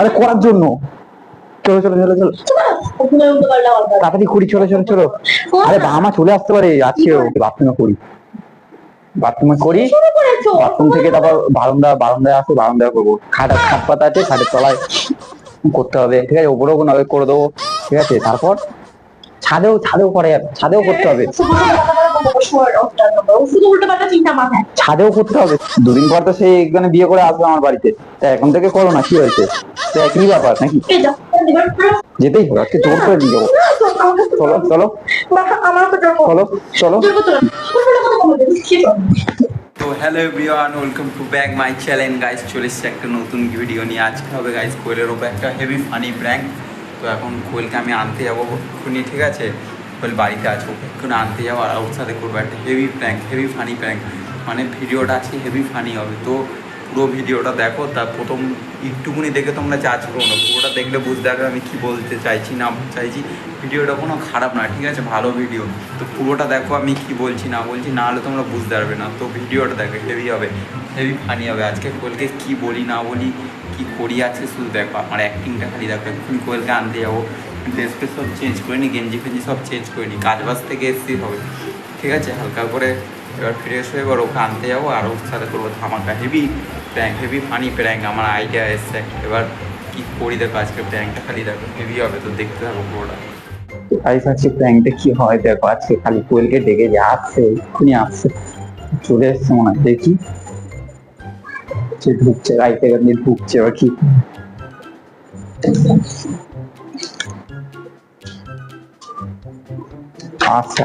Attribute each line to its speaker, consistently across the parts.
Speaker 1: আরে করার জন্য। চলো চলো চলো চলো। তাড়াতাড়ি করি চলো চলো চলো। আরে বাবা চলে আসতে পারে। বাথরুমে করি। বাথরুমে করি। বাথরুম থেকে তারপর বারান্দা বারান্দায় আসো বারান্দায় করব। খাট খাট পাতা আছে খাটের তলায় করতে হবে। ঠিক আছে ওপরেও কোনো করে দেবো। ঠিক আছে তারপর ছাদেও ছাদেও করে যাবে। ছাদেও করতে হবে। ছাদেও করতে হবে। দুদিন পর তো সে এখানে বিয়ে করে আসবে আমার বাড়িতে। তা এখন থেকে করো না, কি হয়েছে? একই ব্যাপার নাকি? যেতেই হবে, আজকে জোর করে নিয়ে চলো চলো। চলো চলো।
Speaker 2: তো?
Speaker 3: Hello everyone welcome to back my channel guys চলে এসেছে একটা নতুন ভিডিও নিয়ে। আজকে হবে গাইস কোয়েলের ওপর একটা হেভি ফানি প্র্যাঙ্ক তো এখন কোয়েলকে আমি আনতে যাব এক্ষুনি, ঠিক আছে? কোয়েল বাড়িতে আছে ওকে আনতে যাব আর ওর সাথে করব একটা heavy prank heavy funny prank মানে ভিডিওটা আছে হেভি ফানি হবে তো পুরো ভিডিওটা দেখো তার প্রথম একটুকুনি দেখে তোমরা চার্জ করো না পুরোটা দেখলে বুঝতে পারবে আমি কি বলতে চাইছি না চাইছি ভিডিওটা কোনো খারাপ না ঠিক আছে ভালো ভিডিও তো পুরোটা দেখো আমি কি বলছি না বলছি না হলে তোমরা বুঝতে পারবে না তো ভিডিওটা দেখো হেভি হবে হেভি ফানি হবে আজকে কোয়েলকে কি বলি না বলি কি করি আছে শুধু দেখো আমার অ্যাক্টিংটা খালি দেখো এক্ষুনি কোয়েলকে আনতে যাব ড্রেস সব চেঞ্জ করে নিই গেঞ্জি ফেঞ্জি সব চেঞ্জ করে নিই কাজ বাজ থেকে এসছি হবে ঠিক আছে, হালকা করে এবার ফ্রেশ হয়ে এবার ওকে আনতে যাব, আর ওর সাথে করব, ধামাকা heavy prank heavy funny prank আমার আইডিয়া এসছে। এবার কি করি দেখো, আজকে প্র্যাঙ্কটা খালি দেখো হেভি হবে তো দেখতে থাকো পুরোটা।
Speaker 1: গাইস প্র্যাঙ্কটা কি হয় দেখো, আজকে খালি কোয়েলকে ডেকে যে আসছে, এক্ষুনি আসছে। চলে এসছে মনে হয়, দেখি। সে ঢুকছে গাড়ি ঢুকছে, এবার কি? আচ্ছা।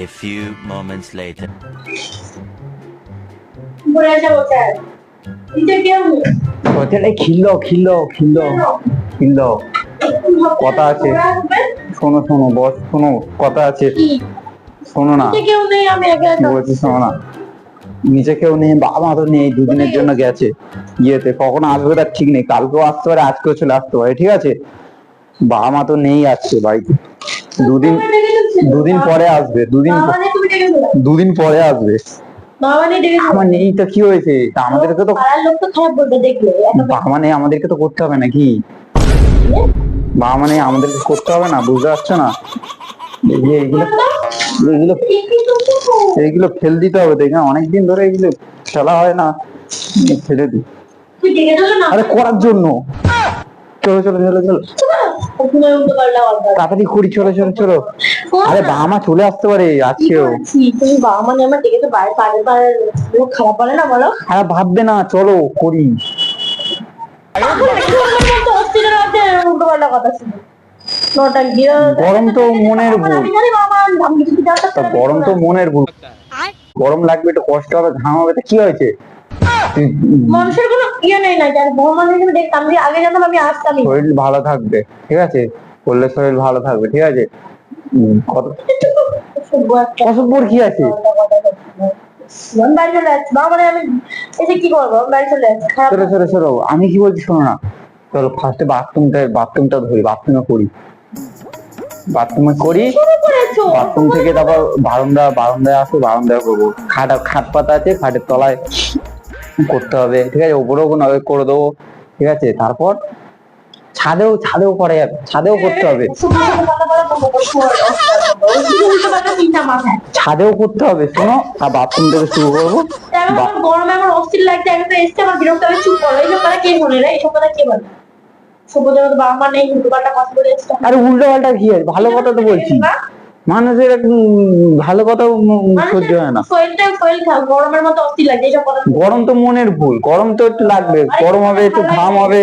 Speaker 4: A few moments later.
Speaker 1: হোটেলে খিল্লো খিল্লো খিল্লো খিল্লো। কথা আছে। শোনো শোনো বস শোনো কথা আছে? শোনো না। বলছি শোনো না। নিচে কেউ নেই বাবা তো নেই দুদিনের জন্য গেছে। ইয়েতে কখন আসবে তার ঠিক নেই। কালকেও আসতে পারে আজকেও চলে আসতে পারে ঠিক আছে? বাবা মা তো নেই আসছে বাড়িতে দুদিন। দুদিন পরে আসবে দুদিন। দুদিন পরে আসবে। আমার নেই তো কি হয়েছে? তা আমাদেরকে তো বাবা নেই আমাদেরকে তো করতে হবে নাকি? বাবা মানে আমাদেরকে করতে হবে না বুঝতে পারছ না? এই যে এগুলো এগুলো
Speaker 2: কি কি করছ?
Speaker 1: এইগুলো ফেল দিতে হবে দেখে অনেকদিন ধরে এগুলো খেলা হয় না। ফেলে দিই? আরে করার জন্য। চলো চলো চলো চলো। তাড়াতাড়ি করি চলো চলো চলো। আরে বাবা মা চলে আসতে পারে আজকেও।
Speaker 2: তুমি বাবা আমার ডেকে তো বাইরে পাড়ে পাড়ে লোক খারাপ বলে না বলো?
Speaker 1: আরে ভাববে না চলো করি। গরম তো মনের ভুল। গরম তো মনের ভুল। গরম লাগবে একটু কষ্ট হবে ঘাম হবে কি হয়েছে?
Speaker 2: মানুষের কোনো ইয়ে নেই না যার ভগবান হিসেবে দেখতাম যে আগে জানতাম আমি আসতামই।
Speaker 1: শরীর ভালো থাকবে ঠিক আছে? করলে শরীর ভালো থাকবে ঠিক আছে? কত অসভ্যর কি আছে?
Speaker 2: আমি বাড়ি চলে যাচ্ছি। বাবা আমি এসে কি করব বাড়ি চলে যাচ্ছি খারাপ
Speaker 1: চলো চলো চলো আমি কি বলছি শোনো না। চলো ফার্স্টে বাথরুমটা বাথরুমটা ধরি বাথরুমে করি। বাথরুমে করি বাথরুম থেকে তারপর বারান্দা বারান্দায় আসো বারান্দায় করব। খাট খাট পাতা আছে খাটের তলায় করতে হবে ঠিক আছে? ওপরেও করে দেবো ঠিক আছে? তারপর ছাদেও ছাদেও করে যাবে ছাদেও করতে হবে। ছাদেও করতে হবে শোনো আর বাথরুম থেকে শুরু করব।
Speaker 2: গরমে আমার অস্থির লাগছে একটা এসছে আমার বিরক্ত হবে চুপ করো। এইসব কথা কে বলে রে? এইসব কথা কে বলে?
Speaker 1: আরে উল্টো পাল্টা কি আছে? ভালো কথা তো বলছি। মানুষের ভালো কথা সহ্য হয় না। গরম তো মনের ভুল গরম তো একটু লাগবে গরম হবে একটু ঘাম হবে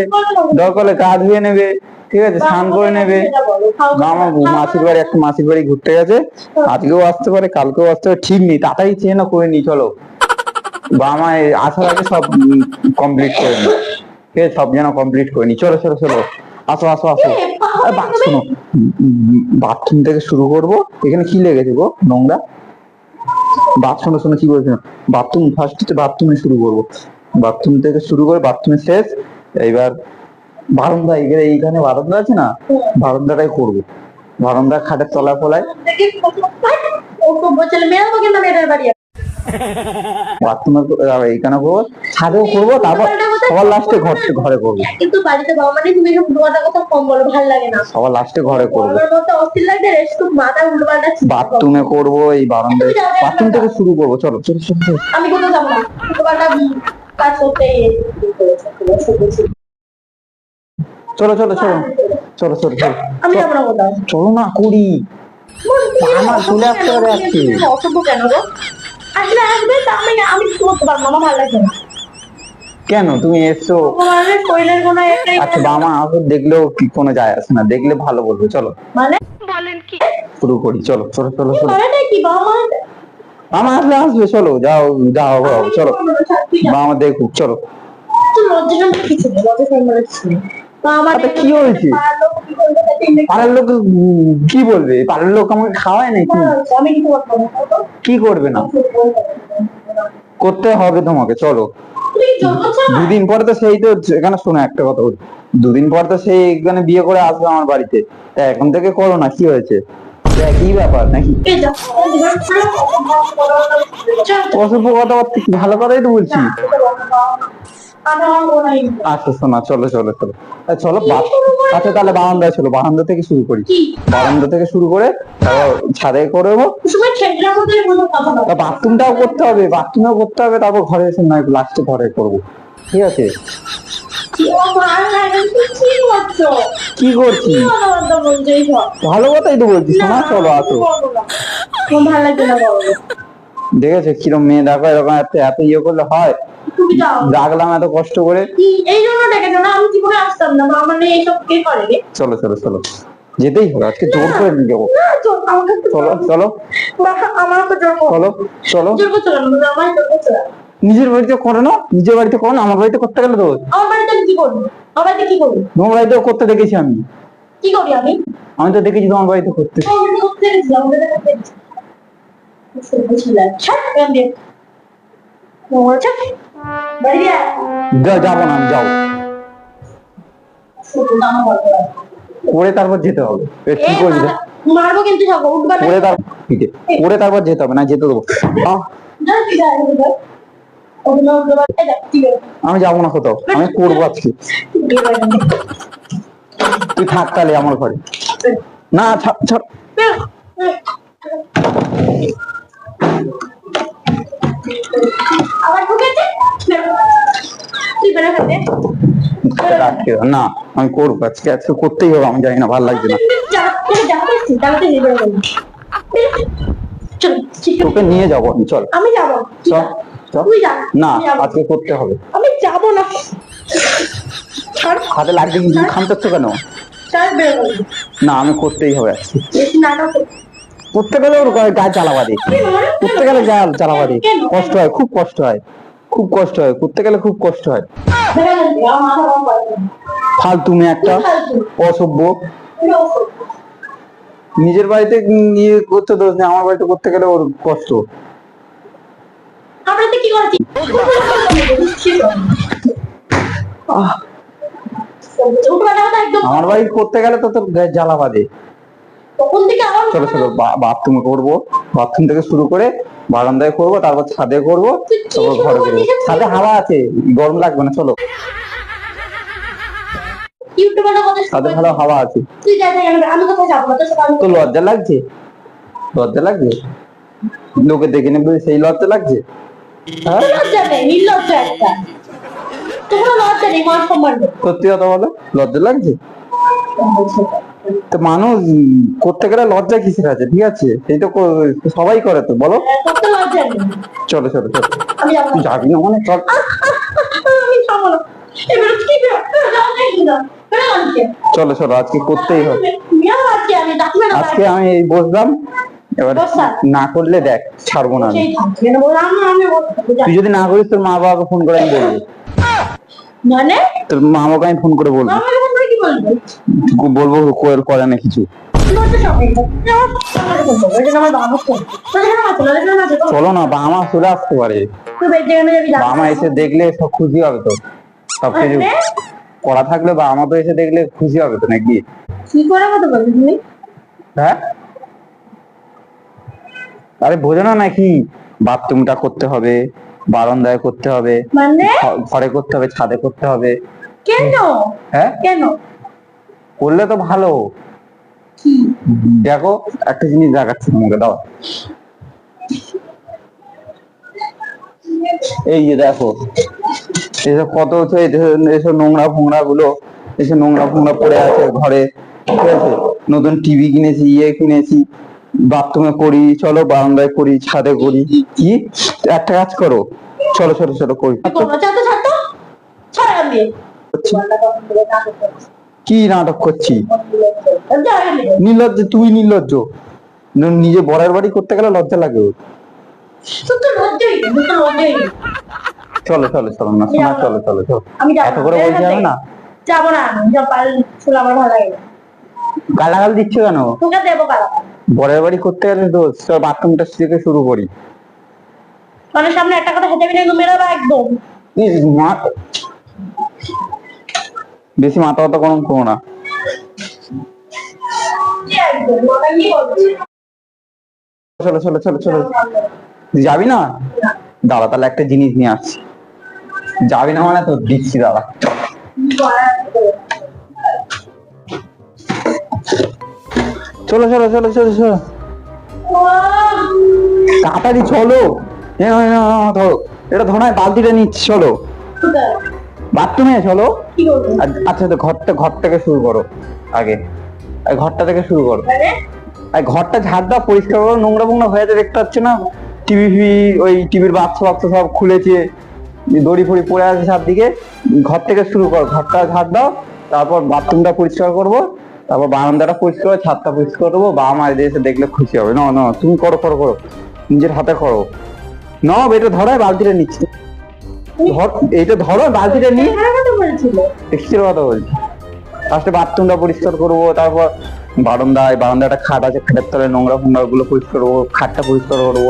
Speaker 1: দরকার গা ধুয়ে নেবে ঠিক আছে স্নান করে নেবে। আমার মাসির বাড়ি একটা মাসির বাড়ি ঘুরতে গেছে আজকেও আসতে পারে কালকেও আসতে পারে ঠিক নেই তাড়াতাড়ি চেয়ে না করে নি চলো। বা আমার আসার আগে সব কমপ্লিট করে নি ঠিক আছে সব যেন কমপ্লিট করে নি চলো চলো চলো। আসো আসো আসো। শোনো। বাথরুম থেকে শুরু করব। এখানে কি লেগেছে গো নোংরা? বাথরুম শোনো কি বলছি? বাথরুম ফার্স্ট বাথরুমে শুরু করব। বাথরুম থেকে শুরু করে বাথরুমে শেষ। এইবার বারান্দা এখানে এইখানে বারান্দা আছে না? বারান্দাটাই করব। বারান্দা খাটের তলা ফলায়। বাথরুমে এইখানে করব। ছাদেও করব তারপর সবার লাস্টে ঘর ঘরে করব।
Speaker 2: কিন্তু বাড়িতে বাবা মানে তুমি উল্টোপাল্টা কথা কম বলো ভালো লাগে না।
Speaker 1: সবার লাস্টে ঘরে করব।
Speaker 2: গরমের মধ্যে অস্থির রেস্ট মাথা উল্টোপাল্টা
Speaker 1: বাথরুমে করব এই বারান্দায় বাথরুম থেকে শুরু করব চলো চলো চলো চলো।
Speaker 2: আমি কোথাও যাব না। উল্টোপাল্টা কাজ করতে
Speaker 1: চলো চলো চলো চলো চলো। চলো
Speaker 2: আমি যাব না কোথাও।
Speaker 1: চলো না করি আমার চলে আসতে আজকে।
Speaker 2: অসভ্য কেন গো? আসলে আসবে তা আমি আমি করতে পারব আমার ভালো লাগছে না।
Speaker 1: কেন? তুমি এসছো। আচ্ছা বাবা আসো দেখলেও কি কোনো যায় আসে না। দেখলে ভালো বলবে চলো।
Speaker 2: মানে?
Speaker 1: শুরু করি চলো চলো চলো চলো।
Speaker 2: কি? বাবা মা?
Speaker 1: আসলে আসবে চলো যাও যাও যাও চলো। বাবা দেখুক চলো। কি হয়েছে?
Speaker 2: পাড়ার লোক কি বলবে?
Speaker 1: পাড়ার লোক কি আমাকে খাওয়ায় নাকি? কি করবে? না? করতে হবে তোমাকে চলো। দুদিন পরে তো সেই তো এখানে শোনো একটা কথা বলি। দুদিন পর তো সেই এখানে বিয়ে করে আসবে আমার বাড়িতে। তা এখন থেকে করো না কি হয়েছে? কি ব্যাপার নাকি? অসভ্য কথাবার্তা কি ভালো কথাই তো বলছি? আচ্ছা শোনা চলো চলো চলো। আচ্ছা, চলো আচ্ছা তাহলে বারান্দায় চলো বারান্দা থেকে শুরু করি। বারান্দা থেকে শুরু করে তারপর ছাদে তা বাথরুমটাও করতে হবে বাথরুমও করতে হবে তারপর ঘরে এসে নয় লাস্টে ঘরে করব। ঠিক আছে?
Speaker 2: কি করছি
Speaker 1: ভালো কথাই তো বলছি শোনা চলো আসো। দেখেছ কিরম মেয়ে দেখো এরকম এত এত ইয়ে করলে হয়? রাখলাম এত কষ্ট করে।
Speaker 2: এই জন্য ডেকেছো না আমি জীবনে আসতাম না মা মানে এইসব কে করে
Speaker 1: চলো চলো চলো। যেতেই হবে আজকে জোর করে নিয়ে যাব।
Speaker 2: চল
Speaker 1: চলো চলো।
Speaker 2: করো।
Speaker 1: চলো চলো। নিজের বাড়িতে করো না নিজের বাড়িতে করো না আমার বাড়িতে করতে গেলে তো
Speaker 2: আমার বাড়িতে আমি কি করব? আমার বাড়িতে কি করব?
Speaker 1: তোমার বাড়িতেও করতে দেখেছি আমি।
Speaker 2: কি করি আমি?
Speaker 1: আমি তো দেখেছি তোমার বাড়িতে করতে। যাব না আমি যাব। তারপর যেতে হবে। কি করবি
Speaker 2: মারবো কিন্তু যাব উঠবা না।
Speaker 1: তারপর পিঠে তারপর যেতে হবে না যেতে দেবো। আমি যাব না কোথাও। আমি করব আজকে। তুই থাক তাহলে আমার ঘরে। না ছাড় ছাড়। না আমি করব। আজকে আজকে করতেই হবে আমি জানি না ভালো লাগছে না। তোকে নিয়ে যাব আমি চল।
Speaker 2: আমি যাব।
Speaker 1: চল।
Speaker 2: তুই
Speaker 1: না আজকে করতে হবে।
Speaker 2: আমি যাব না।
Speaker 1: হাতে লাগছে কিন্তু কেন? না আমি করতেই হবে করতে গেলে ওর। করতে গেলে কষ্ট হয় খুব কষ্ট হয়। খুব কষ্ট হয় করতে গেলে খুব কষ্ট হয়। ফালতু মেয়ে একটা অসভ্য। নিজের বাড়িতে নিয়ে করতে দোষ নেই আমার বাড়িতে করতে গেলে ওর কষ্ট।
Speaker 2: আমরা তো কি করেছি?
Speaker 1: আমার বাড়ি করতে গেলে তো তোর গায়ে জ্বালা বাঁধে।
Speaker 2: তখন থেকে আমার
Speaker 1: চলো চলো বাথরুমে করব। বাথরুম থেকে শুরু করে বারান্দায় করব তারপর ছাদে করব তারপর ঘরে করব ছাদে হাওয়া আছে গরম লাগবে না চলো। ছাদে ভালো হাওয়া আছে। তো লজ্জা লাগছে? লজ্জা লাগছে? লোকে দেখে নেবে সেই লজ্জা লাগছে?
Speaker 2: লজ্জা নেই নির্লজ্জা একটা। তোমরা লজ্জা নেই মান সম্মান নেই।
Speaker 1: সত্যি কথা বলো লজ্জা লাগছে? তো মানুষ করতে গেলে লজ্জা কিসের আছে ঠিক আছে? সেই তো সবাই করে তো বলো।
Speaker 2: নেই।
Speaker 1: চলো চলো চলো।
Speaker 2: যাব না।
Speaker 1: মানে চল। চলো চলো আজকে করতেই হবে।
Speaker 2: আজকে আমি
Speaker 1: আজকে আমি এই বসলাম। এবার না করলে দেখ ছাড়বো না। তুই যদি না করিস তোর মা বাবাকে ফোন করে আমি বলব।
Speaker 2: মানে?
Speaker 1: তোর মা বাবাকে আমি ফোন করে বলব।
Speaker 2: বলব?
Speaker 1: কোয়েল করে না কিছু। চলো না বাবা মা চলে আসতে পারে। বাবা মা এসে দেখলে সব খুশি হবে তো। সব কিছু
Speaker 2: মানে?
Speaker 1: করা থাকলে বাবা মা তো এসে দেখলে খুশি হবে তো নাকি?
Speaker 2: কি করে কথা বলবি তুমি
Speaker 1: হ্যাঁ? আরে বোঝো না নাকি বাথরুমটা করতে হবে বারান্দায় করতে হবে
Speaker 2: মানে?
Speaker 1: ঘরে করতে হবে ছাদে করতে হবে।
Speaker 2: কেন?
Speaker 1: হ্যাঁ?
Speaker 2: কেন?
Speaker 1: করলে তো ভালো। দেখো একটা জিনিস দেখাচ্ছি তোমাকে দাও। এই যে দেখো এসব কত হচ্ছে এসব নোংরা ফোংরা গুলো এসব নোংরা ফোংরা পড়ে আছে ঘরে ঠিক আছে? নতুন টিভি কিনেছি ইয়ে কিনেছি বাথরুমে করি চলো বারান্দায় করি ছাদে করি। কি? একটা কাজ করো। চলো চলো চলো করি। কি নাটক করছি। নির্লজ্জ তুই নির্লজ্জ। নিজে বরের বাড়ি করতে গেলে লজ্জা লাগে। চলো চলো চলো না শোনা চলো চলো চলো।
Speaker 2: আমি
Speaker 1: এত করে বলছি
Speaker 2: থেকে।
Speaker 1: না?
Speaker 2: যাব না আমার ভালো লাগে
Speaker 1: গালাগাল দিচ্ছ কেন?
Speaker 2: তোকে দেবো কালা
Speaker 1: বরের বাড়ি করতে গেলে তো সব বাথরুমটা থেকে শুরু করি।
Speaker 2: মানে সামনে একটা কথা হেঁটে বিনে মেরাবো একদম।
Speaker 1: ইস, মা- বেশি মাথা ব্যথা গরম করো না। চলো চলো চলো চলো। যাবি না? দাঁড়া তাহলে একটা জিনিস নিয়ে আসছি। যাবি না মানে তো দিচ্ছি দাঁড়া। চলো চলো চলো চলো চলো। তাড়াতাড়ি চলো। ধরো। এটা ধরো না, বালতিটা নিচ্ছি চলো। বাথরুমে চলো। আচ্ছা তো ঘরটা ঘর থেকে শুরু করো আগে। ঘরটা থেকে শুরু করো। ঘরটা ঝাড় দাও পরিষ্কার করো। নোংরা ফোংরা হয়ে আছে দেখতে পাচ্ছ না? টিভি ফিভি ওই টিভির বাক্স বাক্স সব খুলেছে। দড়ি ফড়ি পড়ে আছে চারদিকে। ঘর থেকে শুরু করো। ঘরটা ঝাড় দাও তারপর বাথরুমটা পরিষ্কার করব। তারপর বারান্দাটা পরিষ্কার ছাদটা পরিষ্কার করব বাবা মা এসে দেখলে খুশি হবে না না তুমি করো করো করো নিজের হাতে করো না এটা ধরো বালতিটা নিচ্ছি ধর এইটা ধরো বালতিটা নিয়ে
Speaker 2: কথা
Speaker 1: বলছি ফার্স্টে বাথরুমটা পরিষ্কার করব তারপর বারান্দায় বারান্দাটা খাট আছে খাটের তলায় নোংরা ফোংরা গুলো পরিষ্কার করব খাটটা পরিষ্কার করব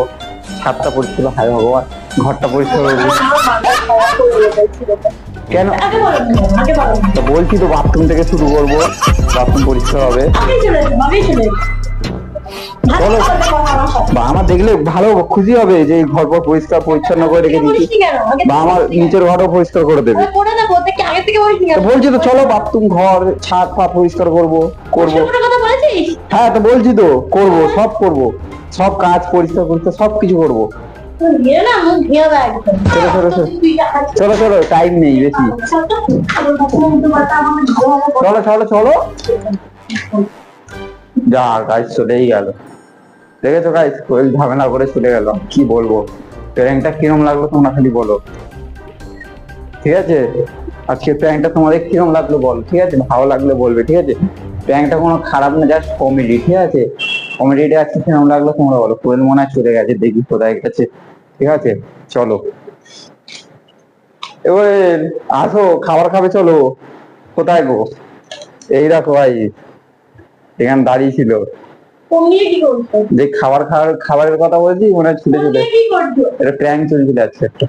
Speaker 1: ছাদটা পরিষ্কার হায় ভগবান ঘরটা পরিষ্কার করব কেন?
Speaker 2: আগে বলো আগে বলো
Speaker 1: তো বলছি তো বাথরুম থেকে শুরু করব বাথরুম পরিষ্কার হবে। বলো। বা আমার দেখলে ভালো খুশি হবে যে ঘর পর পরিষ্কার পরিচ্ছন্ন করে রেখে দিচ্ছি বা আমার নিচের ঘরও পরিষ্কার করে দেবে। বলছি তো চলো বাথরুম ঘর ছাদ পা পরিষ্কার করব করব। হ্যাঁ তো বলছি তো করব সব করব। সব কাজ পরিষ্কার পরিষ্কার সব কিছু করব। চলো, চলো, টাইম নেই বেশি। চলো চলো চলো যা চলেই গেল দেখেছ কোয়েল ঝামেলা করে চলে গেল কি বলব প্র্যাঙ্কটা কিরম লাগল তোমরা খালি বলো ঠিক আছে আজকে প্র্যাঙ্কটা তোমাদের কিরম লাগল বল ঠিক আছে ভালো লাগলে বলবে ঠিক আছে প্র্যাঙ্কটা কোনো খারাপ না জাস্ট কমেডি ঠিক আছে কমেডিটা আজকে কিরম লাগল তোমরা বলো। কোয়েল মনে হয় চলে গেছে দেখি কোথায় গেছে। ঠিক আছে চলো। এবারে আসো খাবার খাবে চলো। কোথায় গো? এই দেখো ভাই এখানে দাঁড়িয়ে ছিল। যে খাবার খাওয়ার খাবারের কথা বলছি মনে হয় ছুটে ছুটে এটা প্র্যাঙ্ক চলছিল আজকে একটা।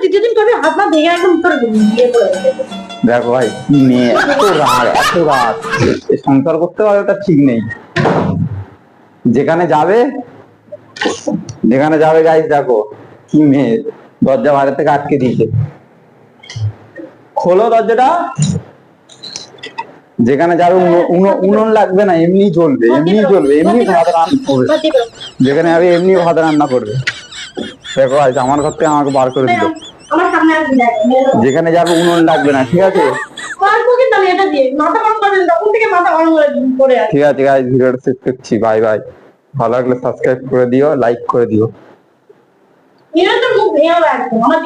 Speaker 2: দ্বিতীয় দিন করবে হাত ভেঙে একদম।
Speaker 1: দেখো ভাই মেয়ে এত রাগ এত এ সংসার করতে পারে তার ঠিক নেই। যেখানে যাবে যেখানে যাবে গাইস দেখো কি মেয়ে দরজা বাইরে থেকে আটকে দিয়েছে। খোলো দরজাটা। যেখানে যাবে উনো- উনো- উনুন লাগবে না এমনি চলবে এমনি চলবে এমনি ভাত রান্না করবে। যেখানে যাবে এমনি ভাত রান্না করবে। দেখো আজ আমার ঘর থেকে আমাকে বার করে দিল। যেখানে যাবে উনুন লাগবে না ঠিক আছে? ঠিক আছে গাইজ ভিডিওটা শেষ করছি বাই বাই ভালো লাগলে সাবস্ক্রাইব করে দিও লাইক করে দিও।
Speaker 2: আমার